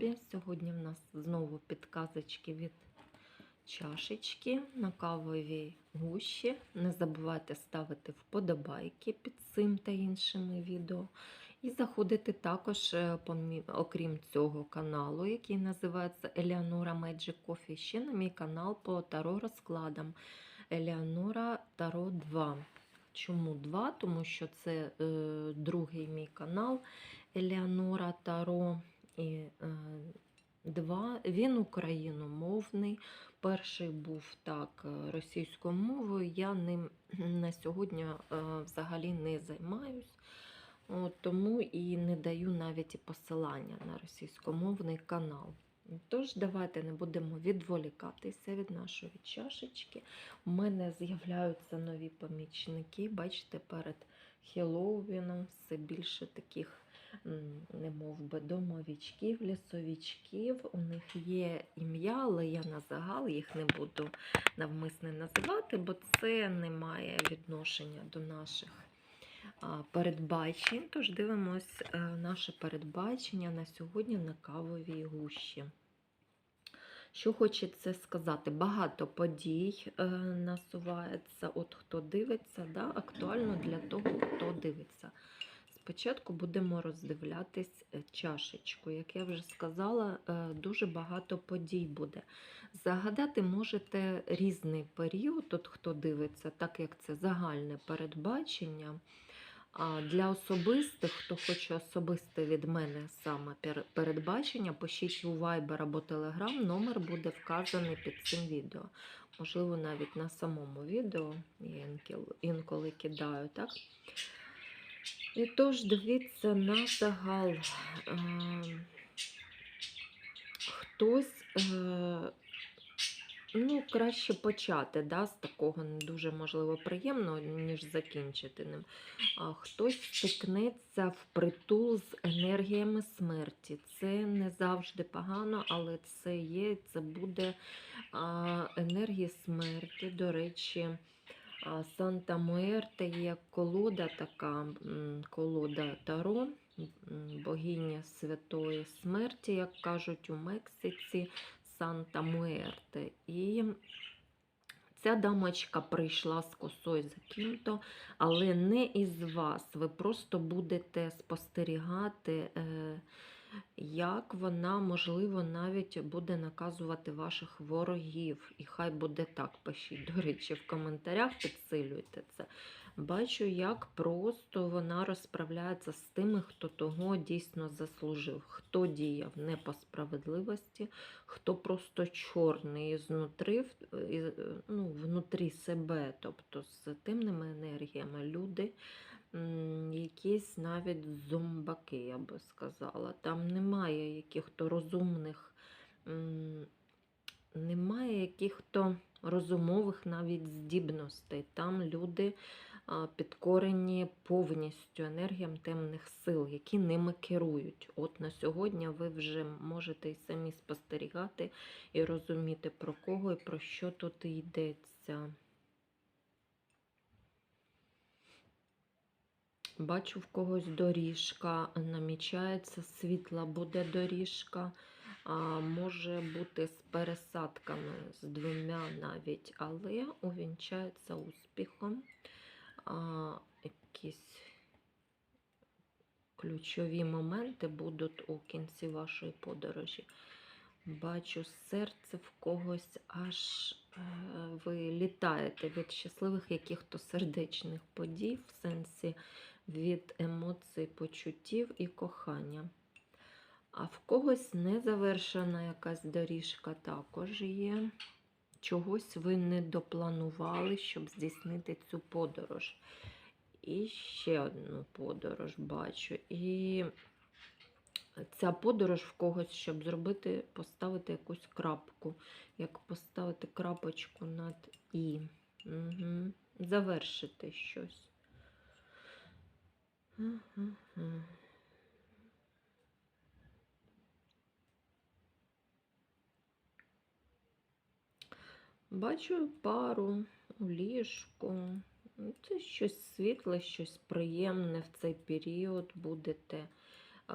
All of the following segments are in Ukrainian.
любі. Сьогодні в нас знову підказочки від чашечки на кавовій гущі. Не забувайте ставити вподобайки під цим та іншими відео. І заходити також, е, окрім цього каналу, який називається Елеонора Magic Coffee, ще на мій канал по таро розкладам Елеонора Таро 2. Чому 2? Тому що це е, другий мій канал Елеонора Таро. І, е, два. Він україномовний. Перший був так е, російською мовою. Я ним на сьогодні е, взагалі не займаюсь. Тому і не даю навіть і посилання на російськомовний канал. Тож, давайте не будемо відволікатися від нашої чашечки. У мене з'являються нові помічники. Бачите, перед Хеллоуіном все більше таких, не мов би, домовічків, лісовичків. У них є ім'я, але я на загал їх не буду навмисне називати, бо це не має відношення до наших передбачень. Тож дивимось е, наше передбачення на сьогодні на кавовій гущі. Що хочеться сказати, багато подій е, насувається. От хто дивиться, да, актуально для того, хто дивиться. Спочатку будемо роздивлятись е, чашечку. Як я вже сказала, е, дуже багато подій буде. Загадати можете різний період, от хто дивиться, так як це загальне передбачення. А для особистих, хто хоче особисте від мене саме передбачення, пишіть у Viber або Telegram, номер буде вказаний під цим відео. Можливо, навіть на самому відео я інколи, кидаю, так? І тож дивіться на загал. Е, Хтось е, Ну, краще почати да, з такого не дуже можливо приємного, ніж закінчити ним. А хтось стикнеться в притул з енергіями смерті. Це не завжди погано, але це є, це буде енергія смерті. До речі, Санта Муерте є колода така, колода Таро, богиня святої смерті, як кажуть у Мексиці. Санта Муерте. І ця дамочка прийшла з косою за ким-то, але не із вас. Ви просто будете спостерігати, е, як вона, можливо, навіть буде наказувати ваших ворогів. І хай буде так, пишіть, до речі, в коментарях підсилюйте це. Бачу, як просто вона розправляється з тими, хто того дійсно заслужив, хто діяв не по справедливості, хто просто чорний знутри, ну, внутрі себе, тобто з темними енергіями люди, якісь навіть зомбаки, я би сказала. Там немає яких-то розумних, немає яких-то розумових навіть здібностей. Там люди підкорені повністю енергіям темних сил, які ними керують. От на сьогодні ви вже можете й самі спостерігати і розуміти, про кого і про що тут йдеться. Бачу в когось доріжка, намічається світла, буде доріжка, а, може бути з пересадками, з двома навіть, але увінчається успіхом. А, якісь ключові моменти будуть у кінці вашої подорожі. Бачу серце в когось, аж е, ви літаєте від щасливих яких-то сердечних подій, в сенсі від емоцій, почуттів і кохання. А в когось незавершена якась доріжка також є. Чогось ви не допланували, щоб здійснити цю подорож. І ще одну подорож бачу. І ця подорож в когось, щоб зробити, поставити якусь крапку, як поставити крапочку над І. Угу. Завершити щось. Бачу пару у ліжку. Ну, Це щось світле, щось приємне в цей період будете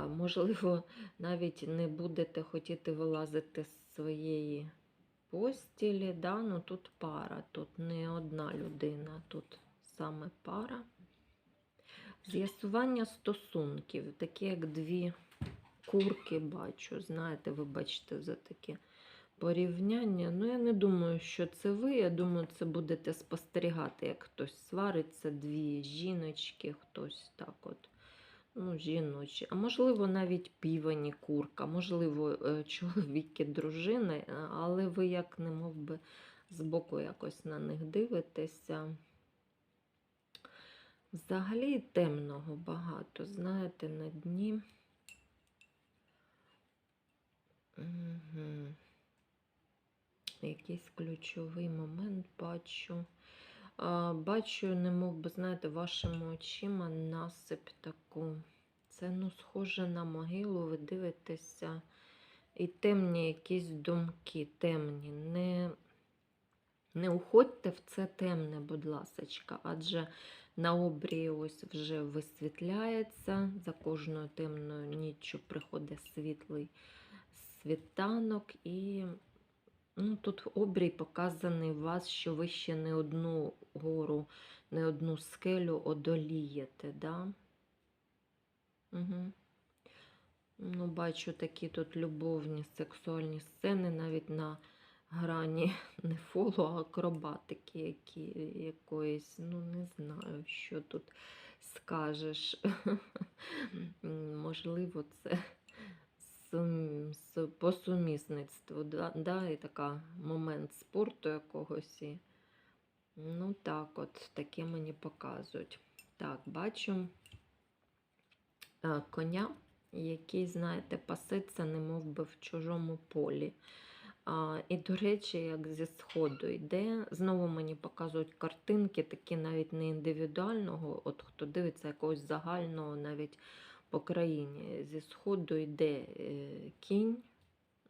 Можливо, навіть не будете хотіти вилазити з своєї постілі. Да? Ну, тут пара, тут не одна людина, тут саме пара. З'ясування стосунків, такі як дві курки бачу. Знаєте, вибачте за таке порівняння. Ну, я не думаю, що це ви. Я думаю, це будете спостерігати, як хтось свариться, дві жіночки, хтось так от. Ну, жіночі, а можливо, навіть півані курка, можливо, е, чоловіки, дружини, але ви як не мов би збоку якось на них дивитеся. Взагалі темного багато, знаєте, на дні. Угу. Якийсь ключовий момент бачу. А, бачу, не мов би, знаєте, вашими очима насип таку. Це ну, схоже на могилу, ви дивитеся. І темні якісь думки, темні. Не, не уходьте в це темне, будь ласочка, адже на обрії ось вже висвітляється. За кожною темною ніччю приходить світлий світанок. І ну, тут обрій показаний у вас, що ви ще не одну гору, не одну скелю одолієте. Да? Угу. Ну, бачу такі тут любовні сексуальні сцени навіть на грані не фолу, а акробатики які, якоїсь. Ну, не знаю, що тут скажеш. Можливо, це по сумісництву, да, і така момент спорту якогось. І, ну, так, от таке мені показують. Так, бачу е, коня, який, знаєте, пасеться, немов би в чужому полі. І, до речі, як зі сходу йде, знову мені показують картинки, такі навіть не індивідуального, от хто дивиться якогось загального навіть по країні. Зі сходу йде е, кінь,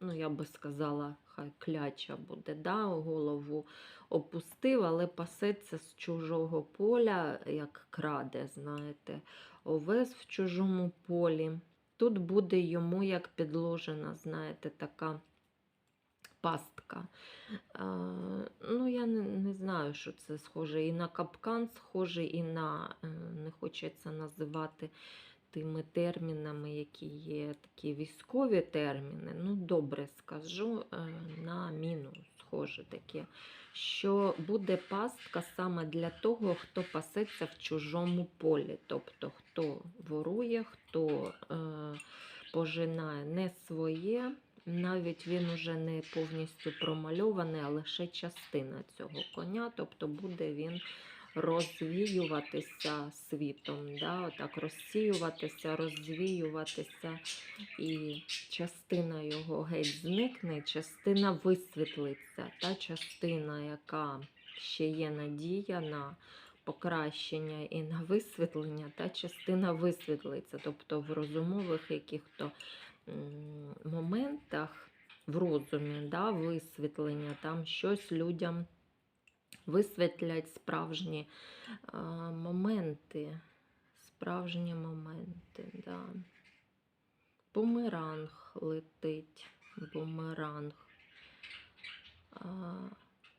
ну я би сказала, хай кляча буде, да, голову опустив, але пасеться з чужого поля, як краде, знаєте, овес в чужому полі. Тут буде йому як підложена, знаєте, така пастка. Ну, я не, не знаю, що це схоже і на капкан, схоже, і на, е, не хочеться називати тими термінами, які є такі військові терміни. Ну, добре скажу, е, на міну схоже таке, що буде пастка саме для того, хто пасеться в чужому полі. Тобто, хто ворує, хто е, пожинає не своє. Навіть він уже не повністю промальований, а лише частина цього коня, тобто буде він розвіюватися світом, да? Отак розсіюватися, розвіюватися, і частина його геть зникне, частина висвітлиться. Та частина, яка ще є надія на покращення і на висвітлення, та частина висвітлиться. Тобто в розумових яких-то моментах в розумі да, висвітлення, там щось людям висвітлять справжні а, моменти. Справжні моменти, да. Бумеранг летить. Бумеранг. А,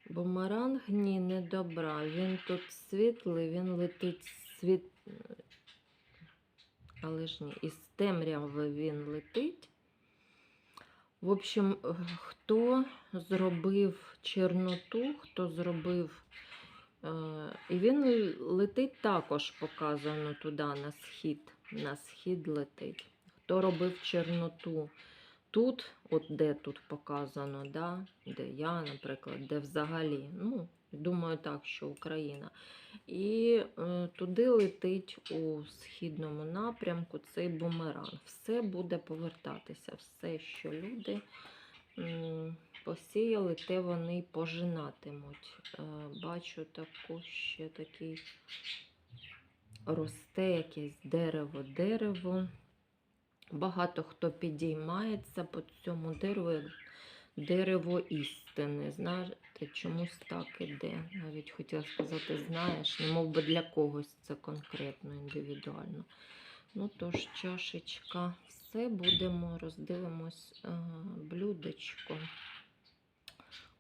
бумеранг ні, не добра. Він тут світлий, він летить світ. Але ж ні, із темряви він летить. В общем, е, хто зробив Чорноту, хто зробив. е, І він летить також показано туди на схід. На схід летить. Хто робив Чорноту? Тут, от де тут показано, да? де я, наприклад, де взагалі. Ну, думаю так, що Україна. І е, туди летить у східному напрямку цей бумеранг. Все буде повертатися. Все, що люди м, посіяли, те вони пожинатимуть. Е, бачу таку ще такий росте якесь дерево, дерево. Багато хто підіймається по цьому дереву, дерево істини. Знаєте, чомусь так іде. Навіть хотіла сказати, знаєш, не мов би для когось це конкретно, індивідуально. Ну тож, чашечка, все, будемо роздивимось е, блюдечко.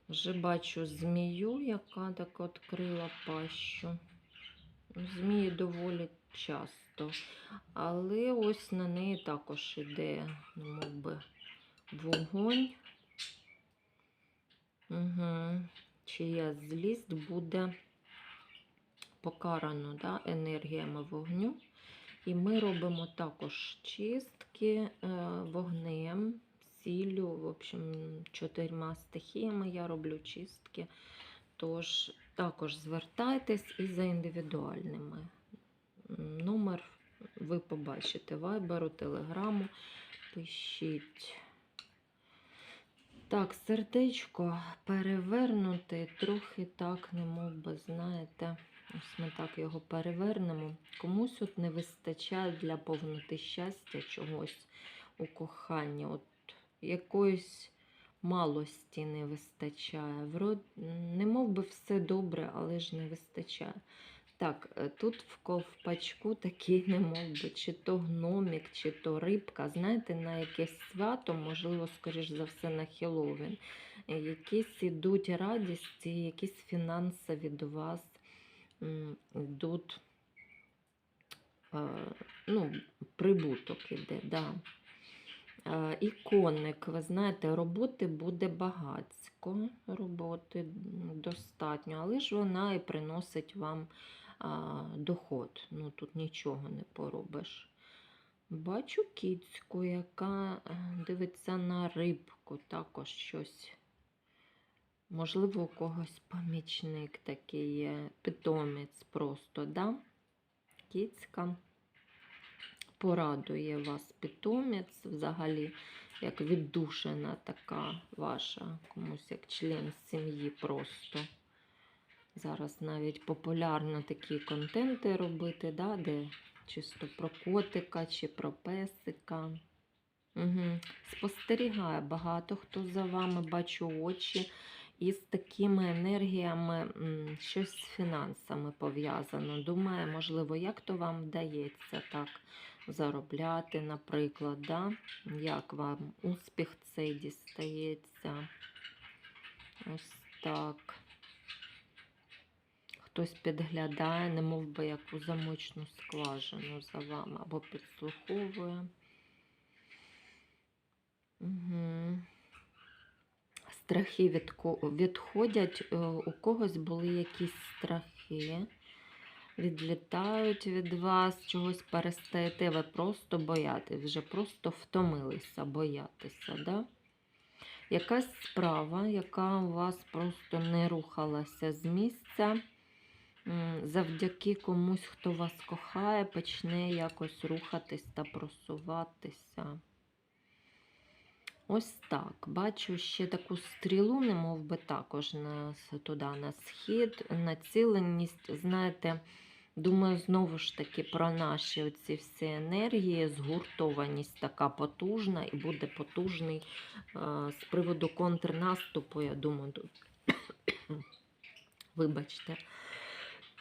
Вже бачу змію, яка так відкрила пащу. Змії доволі часто. Але ось на неї також іде, ну, мов би, вогонь. Угу. Чия злість буде покарано да, енергіями вогню. І ми робимо також чистки е, вогнем, сіллю, в общем, чотирма стихіями я роблю чистки. Тож також звертайтесь і за індивідуальними. Номер ви побачите вайберу, телеграму. Пишіть. Так, сердечко перевернути трохи так, не мов би, знаєте, ось ми так його перевернемо. Комусь от не вистачає для повноти щастя чогось у коханні. От якоїсь малості не вистачає. Врод... Не мов би все добре, але ж не вистачає. Так, е, тут в ковпачку такий, не мов би, чи то гномік, чи то рибка. Знаєте, на якесь свято, можливо, скоріш за все, на Хеллоуін. Е, Якісь ідуть радісті, якісь фінанси від вас йдуть, е, ну, прибуток іде, да. І коник, ви знаєте, роботи буде багатсько, роботи достатньо, але ж вона і приносить вам а, доход. Ну тут нічого не поробиш. Бачу кіцьку, яка е, дивиться на рибку, також щось. Можливо, у когось помічник такий є, питомець просто, да? Кіцька порадує вас питомець взагалі, як віддушена така ваша, комусь як член сім'ї просто. Зараз навіть популярно такі контенти робити, да, де чисто про котика чи про песика. Угу. Спостерігає багато хто за вами, бачу очі. І з такими енергіями щось з фінансами пов'язано. Думаю, можливо, як то вам вдається так заробляти, наприклад, да? як вам успіх цей дістається. Ось так. Хтось підглядає, не мов би як у замочну скважину за вами або підслуховує. Угу. Страхи відко- відходять, е, у когось були якісь страхи, відлітають від вас, чогось перестаєте, ви просто боятись, вже просто втомилися боятися. Да? Якась справа, яка у вас просто не рухалася з місця, завдяки комусь, хто вас кохає, почне якось рухатись та просуватися. Ось так. Бачу ще таку стрілу, не мов би також на, туди, на схід, націленість. Знаєте, думаю, знову ж таки про наші оці всі енергії, згуртованість така потужна і буде потужний е, з приводу контрнаступу, я думаю. Вибачте.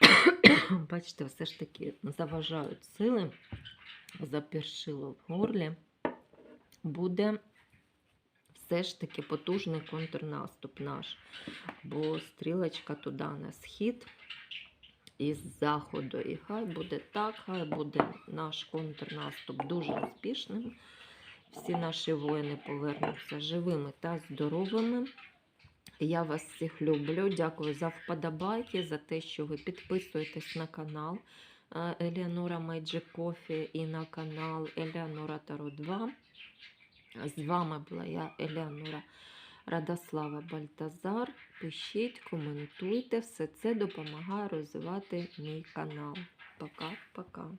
Бачите, все ж таки заважають сили, запіршило в горлі. Буде все ж таки потужний контрнаступ наш. Бо стрілочка туди на схід із заходу. І хай буде так, хай буде наш контрнаступ дуже успішним. Всі наші воїни повернуться живими та здоровими. Я вас всіх люблю. Дякую за вподобайки, за те, що ви підписуєтесь на канал е, Еліанора Magic Coffee і на канал Еліанора Таро 2. З вами була я, Елеонора Радослава Бальтазар. Пишіть, коментуйте, все це допомагає розвивати мій канал. Пока-пока.